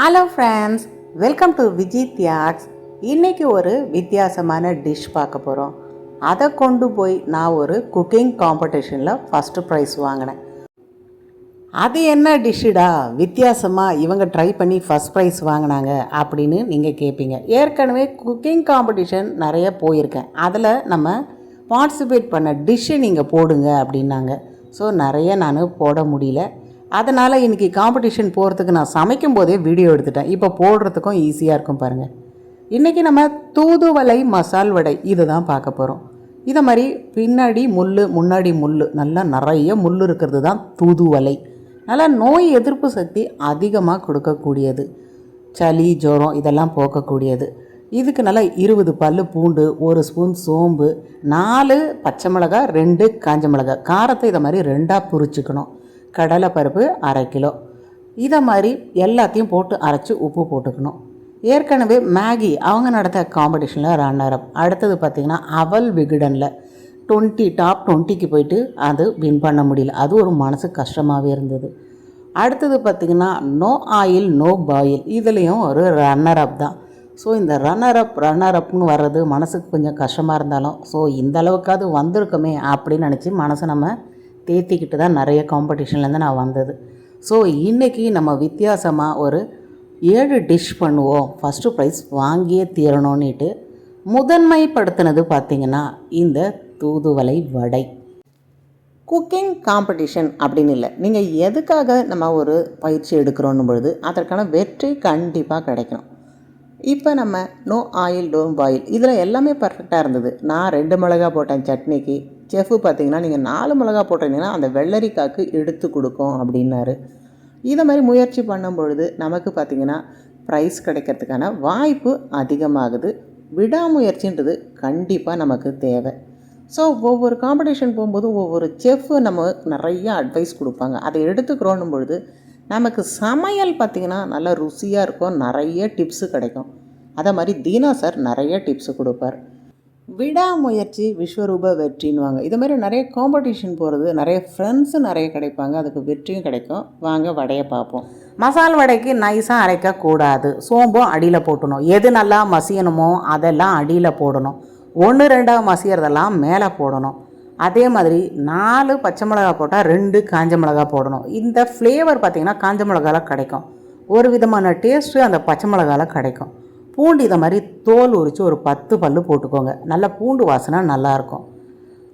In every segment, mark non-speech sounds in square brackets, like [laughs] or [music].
Hello friends welcome to Viji Thiyags இன்றைக்கி ஒரு வித்தியாசமான டிஷ் பார்க்க போகிறோம் அதை கொண்டு போய் நான் ஒரு குக்கிங் காம்படிஷனில் ஃபஸ்ட்டு ப்ரைஸ் வாங்கினேன். அது என்ன டிஷ்ஷுடா வித்தியாசமாக இவங்க ட்ரை பண்ணி ஃபஸ்ட் ப்ரைஸ் வாங்கினாங்க அப்படின்னு நீங்கள் கேட்பீங்க ஏற்கனவே குக்கிங் காம்படிஷன் நிறைய போயிருக்கேன். அதில் நம்ம பார்ட்டிசிபேட் பண்ண டிஷ்ஷு நீங்கள் போடுங்க அப்படின்னாங்க. ஸோ நிறைய நான் போட முடியல. அதனால் இன்றைக்கி காம்படிஷன் போகிறதுக்கு நான் சமைக்கும் போதே வீடியோ எடுத்துட்டேன். இப்போ போடுறதுக்கும் ஈஸியாக இருக்கும் பாருங்கள் இன்றைக்கி நம்ம தூதுவலை மசால் வடை இது தான் பார்க்க போகிறோம் இதை மாதிரி பின்னாடி முள் முன்னாடி முள் நல்லா நிறைய முள் இருக்கிறது தான் தூதுவலை நல்லா நோய் எதிர்ப்பு சக்தி அதிகமாக கொடுக்கக்கூடியது. சளி ஜுரம் இதெல்லாம் போக்கக்கூடியது. இதுக்கு நல்லா இருபது பல் பூண்டு ஒரு ஸ்பூன் சோம்பு நாலு பச்சை மிளகாய் ரெண்டு காஞ்ச மிளகாய். காரத்தை இதை மாதிரி ரெண்டாக புரிச்சுக்கணும் கடலைப்பருப்பு அரை கிலோ. இதை மாதிரி எல்லாத்தையும் போட்டு அரைச்சி உப்பு போட்டுக்கணும். ஏற்கனவே மேகி அவங்க நடத்த காம்படிஷனில் ரன்னர் அப் அடுத்தது பார்த்திங்கன்னா அவல் விகடனில் டுவெண்ட்டி டாப் டுவெண்ட்டிக்கு போயிட்டு அது வின் பண்ண முடியல. அது ஒரு மனசு கஷ்டமாகவே இருந்தது. அடுத்தது பார்த்திங்கன்னா நோ ஆயில் நோ பாயில் இதுலேயும் ஒரு ரன்னர் அப் தான். ஸோ இந்த ரன்னர் அப் ரன்னர் அப்னு வர்றது மனசுக்கு கொஞ்சம் கஷ்டமாக இருந்தாலும் ஸோ இந்த அளவுக்காவது வந்திருக்குமே அப்படின்னு நினச்சி மனசை நம்ம தேத்திக்கிட்டு தான் நிறைய காம்படிஷன்லேருந்து நான் வந்தது. ஸோ இன்றைக்கி நம்ம வித்தியாசமாக ஒரு ஏழு டிஷ் பண்ணுவோம். ஃபஸ்ட்டு ப்ரைஸ் வாங்கியே தீரணும்னுட்டு முதன்மைப்படுத்தினது பார்த்திங்கன்னா இந்த தூதுவலை வடை. குக்கிங் காம்படிஷன் அப்படின்னு இல்லை. நீங்கள் எதுக்காக நம்ம ஒரு பயிற்சி எடுக்கிறோன்னும் பொழுது அதற்கான வெற்றி கண்டிப்பாக கிடைக்கும் இப்போ நம்ம நோ ஆயில் டோ பாயில் இதில் எல்லாமே பர்ஃபெக்டாக இருந்தது. நான் ரெண்டு மிளகா போட்டேன் சட்னிக்கு. செஃப்பு பார்த்தீங்கன்னா நீங்கள் நாலு மிளகா போட்டிருந்தீங்கன்னா அந்த வெள்ளரிக்காய்க்கு எடுத்து கொடுக்கும் அப்படின்னாரு. இதை மாதிரி முயற்சி பண்ணும் பொழுது நமக்கு பார்த்திங்கன்னா ப்ரைஸ் கிடைக்கிறதுக்கான வாய்ப்பு அதிகமாகுது. விடாமுயற்சின்றது கண்டிப்பாக நமக்கு தேவை. ஸோ ஒவ்வொரு காம்படிஷன் போகும்போது ஒவ்வொரு செஃப்பு நம்ம நிறைய அட்வைஸ் கொடுப்பாங்க. அதை எடுத்துக்கிறோன்னும் பொழுது நமக்கு சமையல் பார்த்திங்கன்னா நல்லா ருசியாக இருக்கும். நிறைய டிப்ஸு கிடைக்கும். அதே மாதிரி தீனா சார் நிறைய டிப்ஸு கொடுப்பார். விடாமுயற்சி விஸ்வரூப வெற்றின்னுவாங்க. இது மாதிரி நிறைய காம்படிஷன் போகிறது நிறைய ஃப்ரெண்ட்ஸும் நிறைய கிடைப்பாங்க. அதுக்கு வெற்றியும் கிடைக்கும். வாங்க வடையை பார்ப்போம். மசால் வடைக்கு நைஸாக அரைக்கக்கூடாது. சோம்பும் அடியில் போட்டணும். எது நல்லா மசியணுமோ அதெல்லாம் அடியில் போடணும். ஒன்று ரெண்டாக மசியறதெல்லாம் மேலே போடணும். அதே மாதிரி நாலு பச்சை மிளகா போட்டால் ரெண்டு காஞ்ச மிளகா போடணும். இந்த ஃப்ளேவர் பார்த்திங்கன்னா காஞ்ச மிளகால கிடைக்கும். ஒரு விதமான டேஸ்ட்டு அந்த பச்சை மிளகால கிடைக்கும். பூண்டு இதை மாதிரி தோல் உரித்து ஒரு பத்து பல் போட்டுக்கோங்க. நல்ல பூண்டு வாசனை நல்லாயிருக்கும்.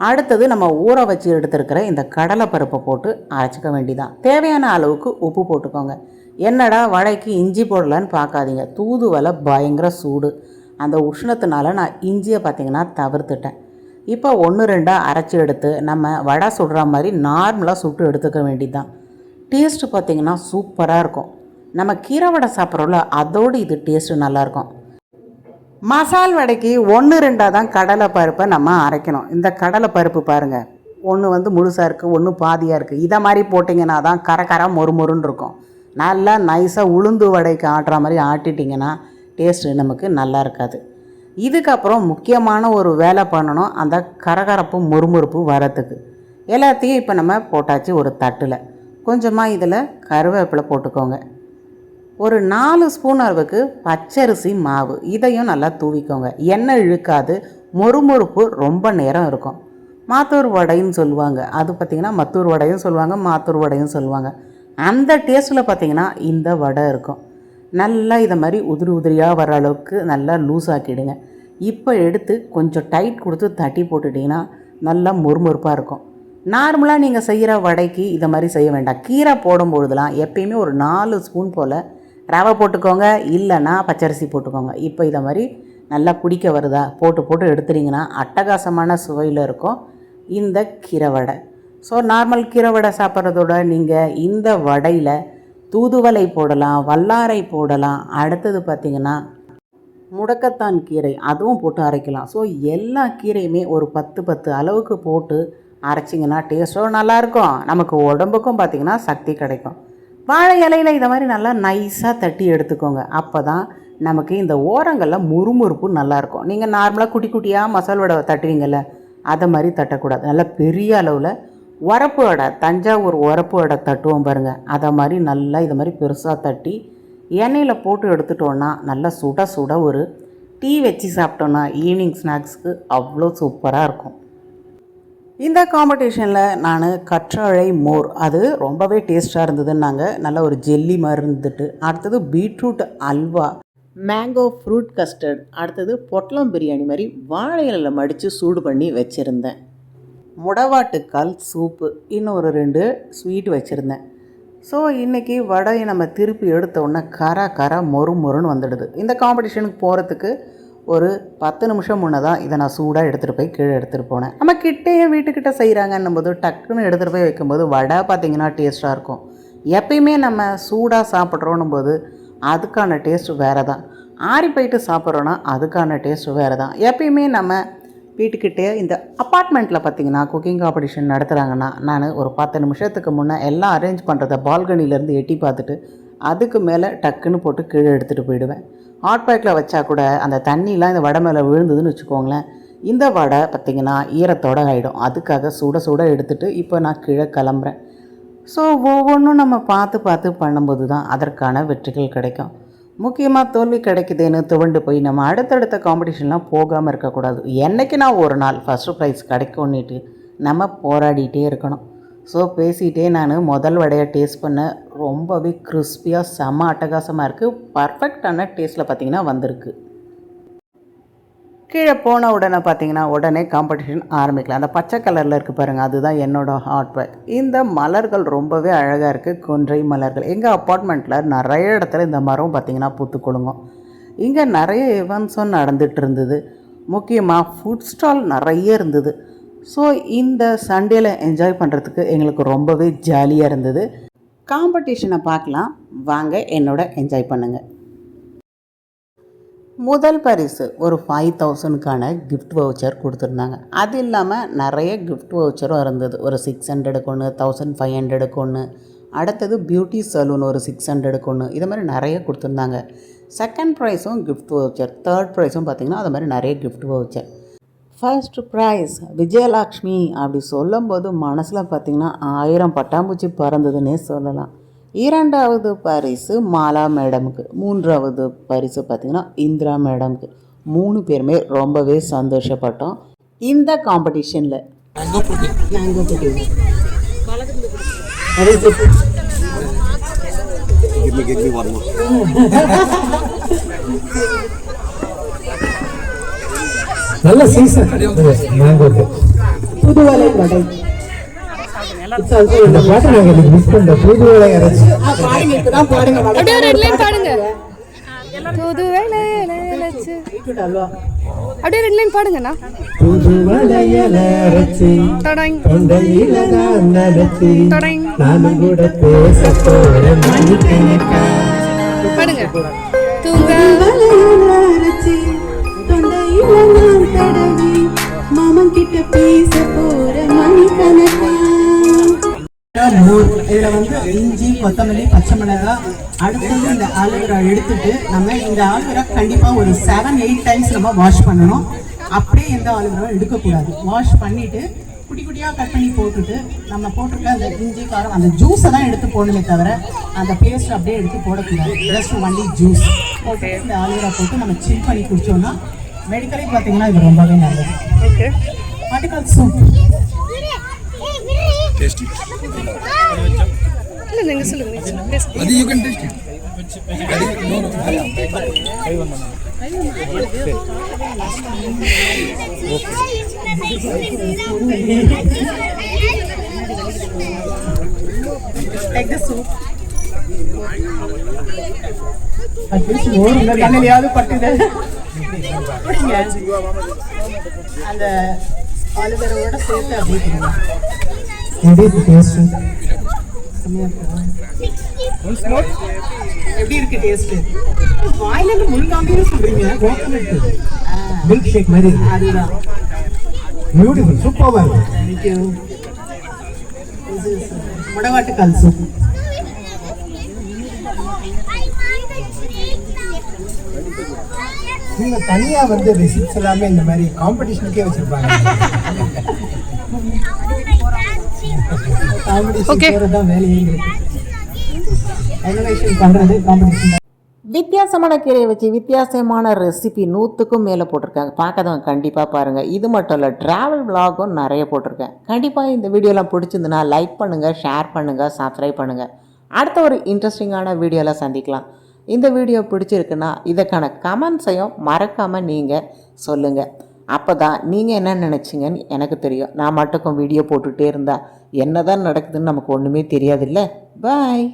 அடுத்தது நம்ம ஊற வச்சு எடுத்துருக்கிற இந்த கடலை பருப்பை போட்டு அரைச்சிக்க வேண்டிதான். தேவையான அளவுக்கு உப்பு போட்டுக்கோங்க. என்னடா வடைக்கு இஞ்சி போடலான்னு பார்க்காதீங்க. தூதுவலை பயங்கர சூடு. அந்த உஷ்ணத்தினால நான் இஞ்சியை பார்த்திங்கன்னா தவிர்த்துட்டேன். இப்போ ஒன்று ரெண்டாக அரைச்சி எடுத்து நம்ம வடை சுடுற மாதிரி நார்மலாக சுட்டு எடுத்துக்க வேண்டியதுதான் டேஸ்ட்டு பார்த்திங்கன்னா சூப்பராக இருக்கும். நம்ம கீரை வடை சாப்பிட்றோம்ல அதோடு இது டேஸ்ட்டு நல்லாயிருக்கும். மசால் வடைக்கு ஒன்று ரெண்டாக தான் கடலை பருப்பை நம்ம அரைக்கணும். இந்த கடலை பருப்பு பாருங்கள் ஒன்று வந்து முழுசாக இருக்குது ஒன்று பாதியாக இருக்குது இதை மாதிரி போட்டிங்கன்னா தான் கரை மொறுமொருன்னு மொறு மொறுன்னு இருக்கும். நல்லா நைஸாக உளுந்து வடைக்கு ஆட்டுற மாதிரி ஆட்டிட்டிங்கன்னா டேஸ்ட்டு நமக்கு நல்லா இருக்காது. இதுக்கப்புறம் முக்கியமான ஒரு வேலை பண்ணணும் அந்த கரகரப்பு முறுமுறுப்பு வரத்துக்கு எல்லாத்தையும் இப்போ நம்ம போட்டாச்சு ஒரு தட்டில். கொஞ்சமாக இதில் கருவேப்பிலை போட்டுக்கோங்க. ஒரு நாலு ஸ்பூன் அளவுக்கு பச்சரிசி மாவு. இதையும் நல்லா தூவிக்கோங்க. எண்ணெய் இழுக்காது. மொறுமொறுப்பு ரொம்ப நேரம் இருக்கும். மாத்தூர் வடைன்னு சொல்லுவாங்க. அது பார்த்திங்கன்னா மத்தூர் வடையும் சொல்லுவாங்க மாத்தூர் வடையும் சொல்லுவாங்க. அந்த டேஸ்ட்டில் பார்த்திங்கன்னா இந்த வடை இருக்கும். நல்லா இதை மாதிரி உதிரி உதிரியாக வர அளவுக்கு நல்லா லூஸ் ஆக்கிடுங்க. இப்போ எடுத்து கொஞ்சம் டைட் கொடுத்து தட்டி போட்டுட்டிங்கன்னா நல்லா மொறுமொறுப்பாக இருக்கும். நார்மலாக நீங்கள் செய்கிற வடைக்கு இதை மாதிரி செய்ய வேண்டாம். கீரை போடும்பொழுதுலாம் எப்பயுமே ஒரு நாலு ஸ்பூன் போல் ரவை போட்டுக்கோங்க இல்லைன்னா பச்சரிசி போட்டுக்கோங்க. இப்போ இதை மாதிரி நல்லா பிடிக்க வருதா? போட்டு போட்டு எடுத்துட்டிங்கன்னா அட்டகாசமான சுவையில் இருக்கும் இந்த கீரை வடை ஸோ நார்மல் கீரை வடை சாப்பிட்றதோட நீங்கள் இந்த வடையில் தூதுவலை போடலாம் வல்லாரை போடலாம். அடுத்தது பார்த்திங்கன்னா முடக்கத்தான் கீரை அதுவும் போட்டு அரைக்கலாம். ஸோ எல்லா கீரையுமே ஒரு பத்து பத்து அளவுக்கு போட்டு அரைச்சிங்கன்னா டேஸ்ட்டும் நல்லாயிருக்கும் நமக்கு உடம்புக்கும் பார்த்திங்கன்னா சக்தி கிடைக்கும். வாழை இலையில் இதை மாதிரி நல்லா நைஸாக தட்டி எடுத்துக்கோங்க. அப்போ தான் நமக்கு இந்த ஓரங்களில் முறுமுறுப்பு நல்லாயிருக்கும் நீங்கள் நார்மலாக குட்டி குட்டியாக மசால் வடை தட்டுவீங்கள்ல அதை மாதிரி தட்டக்கூடாது. நல்லா பெரிய அளவில் உரப்பு வடை தஞ்சாவூர் உரப்பு வடை தட்டுவோம் பாருங்கள் அதை மாதிரி நல்லா இதை மாதிரி பெருசாக தட்டி எண்ணெயில் போட்டு எடுத்துட்டோன்னா நல்லா சுட சுட ஒரு டீ வச்சு சாப்பிட்டோன்னா ஈவினிங் ஸ்நாக்ஸ்க்கு அவ்வளோ சூப்பராக இருக்கும். இந்த காம்படிஷனில் நான் கற்றாழை மோர். அது ரொம்பவே டேஸ்ட்டாக இருந்ததுன்னாங்க. நல்ல ஒரு ஜெல்லி மாதிரி இருந்துட்டு. அடுத்தது beetroot halwa. Mango fruit custard அடுத்தது பொட்டலம் பிரியாணி மாதிரி வாழை இலையில் மடித்து சூடு பண்ணி வச்சுருந்தேன். முடவாட்டுக்கால் சூப்பு இன்னும் ஒரு ரெண்டு ஸ்வீட் வச்சுருந்தேன். ஸோ இன்றைக்கி வடையை நம்ம திருப்பி எடுத்த உடனே கரா கரா மொறு மொறுன்னு வந்துடுது. இந்த காம்படிஷனுக்கு போகிறதுக்கு ஒரு பத்து நிமிஷம் முன்னே தான் இதை நான் சூடாக எடுத்துகிட்டு போய் கீழே எடுத்துகிட்டு போனேன். நம்ம கிட்டேயே வீட்டுக்கிட்ட செய்கிறாங்கன்னும் போது டக்குன்னு எடுத்துகிட்டு போய் வைக்கும்போது வடை பார்த்திங்கன்னா டேஸ்ட்டாக இருக்கும். எப்பயுமே நம்ம சூடாக சாப்பிட்றோன்னும் போது அதுக்கான டேஸ்ட் வேறு தான் ஆறி போயிட்டு சாப்பிட்றோன்னா அதுக்கான டேஸ்ட் வேறு தான் எப்பயுமே நம்ம வீட்டுக்கிட்டே இந்த அப்பார்ட்மெண்ட்டில் பார்த்தீங்கன்னா குக்கிங் காம்படிஷன் நடத்துகிறாங்கன்னா நான் ஒரு பத்து நிமிஷத்துக்கு முன்னே எல்லாம் அரேஞ்ச் பண்ணுறத பால்கனிலேருந்து எட்டி பார்த்துட்டு அதுக்கு மேலே டக்குன்னு போட்டு கீழே எடுத்துகிட்டு போயிடுவேன். ஹாட் பேக்கில் வச்சா கூட அந்த தண்ணிலாம் இந்த வடை மேலே விழுந்ததுன்னு வச்சுக்கோங்களேன். இந்த வடை பார்த்திங்கன்னா ஈரத்தோட ஆகிடும் அதுக்காக சுட சுட எடுத்துகிட்டு இப்போ நான் கீழே கிளம்புறேன். ஸோ ஒவ்வொன்றும் நம்ம பார்த்து பார்த்து பண்ணும்போது தான் அதற்கான வெற்றிகள் கிடைக்கும். முக்கியமாக தோல்வி கிடைக்குதுன்னு துவண்டு போய் நம்ம அடுத்தடுத்த காம்படிஷன்லாம் போகாமல் இருக்கக்கூடாது. என்றைக்கு நான் ஒரு நாள் ஃபஸ்ட்டு ப்ரைஸ் கிடைக்கும்னுட்டு நம்ம போராடிட்டே இருக்கணும். ஸோ பேசிகிட்டே நான் முதல் வடையை டேஸ்ட் பண்ணேன் ரொம்பவே கிறிஸ்பியாக செம அட்டகாசமாக இருக்குது பர்ஃபெக்டான டேஸ்ட்டில் பார்த்திங்கன்னா வந்திருக்கு. கீழே போன உடனே பார்த்தீங்கன்னா உடனே காம்படிஷன் ஆரம்பிக்கலாம். அந்த பச்சை கலரில் இருக்குது பாருங்கள் அதுதான் என்னோடய ஹாட் பேக் இந்த மலர்கள் ரொம்பவே அழகாக இருக்குது கொன்றை மலர்கள். எங்கள் அப்பார்ட்மெண்ட்டில் நிறைய இடத்துல இந்த மரம் பார்த்திங்கன்னா பூத்துக்கொழுங்கும் இங்கே நிறைய இவெண்ட்ஸும் நடந்துகிட்டு இருந்தது. முக்கியமாக ஃபுட் ஸ்டால் நிறைய இருந்தது. ஸோ இந்த சண்டேல என்ஜாய் பண்ணுறதுக்கு எங்களுக்கு ரொம்பவே ஜாலியாக இருந்தது. காம்படிஷனை பார்க்கலாம். வாங்க என்னோட என்ஜாய் பண்ணுங்கள் முதல் பரிசு ஒரு ஃபைவ் தௌசண்ட்க்கான கிஃப்ட் வவுச்சர் கொடுத்துருந்தாங்க. அது இல்லாமல் நிறைய கிஃப்ட் வவுச்சரும் இருந்தது. ஒரு சிக்ஸ் ஹண்ட்ரடுக்கு ஒன்று தௌசண்ட் ஃபைவ் ஹண்ட்ரடுக்கு ஒன்று அடுத்தது பியூட்டி சலூன் ஒரு சிக்ஸ் ஹண்ட்ரடுக்கு ஒன்று இது மாதிரி நிறைய கொடுத்துருந்தாங்க. செகண்ட் ப்ரைஸும் கிஃப்ட் வவுச்சர் தேர்ட் ப்ரைஸும் பார்த்திங்கன்னா அது மாதிரி நிறைய gift voucher first prize Vijayalakshmi அப்படி சொல்லும்போது மனசில் பார்த்திங்கன்னா ஆயிரம் பட்டாம்பூச்சி பறந்ததுன்னே சொல்லலாம். இரண்டாவது பரிசு மாலா மேடமுக்கு மூன்றாவது பரிசு பார்த்திங்கன்னா இந்திரா மேடமுக்கு. மூணு பேருமே ரொம்பவே சந்தோஷப்பட்டோம். இந்த காம்படிஷனில் Give me, give me one more. [laughs] நல்ல சீசன் மேங்கோக்கு புதுவலை வடை இந்த பாட்டு நாங்க இன்னைக்கு மிஸ் பண்ண புதுவளை அரைச்சு பாருங்க இப்பதான் பாருங்க அப்படியே ரெட் லைன் பாடுங்க. அப்படியே ரெட் லைன் பாடுங்கண்ணா. புதுவளையல அரைச்சி தொண்டையில நான் நானும் கூட பேச போறேன் மணிக்கணக்கா பாடுங்க தூங்க மாமன் கிட்ட மோர் இதுல வந்து இஞ்சி கொத்தமல்லி பச்சை மிளகாய் அடுத்தது இந்த ஆலுவரா எடுத்துட்டு நம்ம இந்த ஆலுவரா கண்டிப்பா ஒரு செவன் எயிட் டைம்ஸ் நம்ம வாஷ் பண்ணணும். அப்படியே எந்த ஆலுவரா எடுக்கக்கூடாது வாஷ் பண்ணிட்டு குட்டி குட்டியா கட் பண்ணி போட்டுட்டு நம்ம போட்டிருக்க அந்த இஞ்சி காரம் அந்த ஜூஸை தான் எடுத்து போடணுமே தவிர அந்த பேஸ்ட் அப்படியே எடுத்து போடக்கூடாது. ஜஸ்ட் ஒன்லி ஜூஸ் போட்டு இந்த ஆலுவரா போட்டு நம்ம சில் பண்ணி குடிச்சோம்னா மெடிக்கலி பார்த்தீங்கன்னா இது ரொம்பவே நல்லது ஓகே ஆட்டுக்கால் சூப் Tasty. இல்லை நீங்கள் சொல்லுங்க நீங்க சொல்லுங்க. பேசுங்க. Adi, you can taste it. Adi, no, no. Take the soup. At least more இந்த கண்ணிலையாவது பட்டுது அந்த ஆலுவேரோட சேர்த்து எப்படி டேஸ்ட் செம்மையா எப்படி இருக்கு டேஸ்ட் வாயில இருந்து முழுங்காமையும் சொல்றீங்க கோகனட் மில்க் ஷேக் மாதிரி அதுதான் பியூட்டிஃபுல் சூப்பராக இருக்கு தேங்க்யூ முடவாட்டுக்கால் சூப் நீங்க தனியா வந்து ரெசிப்ட்ஸ் எல்லாமே இந்த மாதிரி காம்படிஷனுக்கே வச்சிருப்பாங்க. காம்படிஷன் வேலையே எங்களுக்கு காம்படிஷன் வித்தியாசமான கீரையை வச்சு வித்தியாசமான ரெசிபி நூற்றுக்கும் மேலே போட்டிருக்காங்க. பார்க்காதவங்க கண்டிப்பாக பாருங்கள் இது மட்டும் இல்லை ட்ராவல் vlogகும் நிறைய போட்டிருக்கேன். கண்டிப்பாக இந்த வீடியோலாம் பிடிச்சிருந்துன்னா லைக் பண்ணுங்கள் ஷேர் பண்ணுங்கள் சப்ஸ்கிரைப் பண்ணுங்கள் அடுத்த ஒரு இன்ட்ரெஸ்டிங்கான வீடியோவில் சந்திக்கலாம். இந்த வீடியோ பிடிச்சிருக்குன்னா இதற்கான கமெண்ட்ஸையும் மறக்காமல் நீங்கள் சொல்லுங்கள் அப்போ தான் நீங்கள் என்ன நினச்சிங்கன்னு எனக்கு தெரியும். நான் மட்டுக்கும் வீடியோ போட்டுகிட்டே இருந்தால் என்ன தான் நடக்குதுன்னு நமக்கு ஒன்றுமே தெரியாதுல்ல. பாய்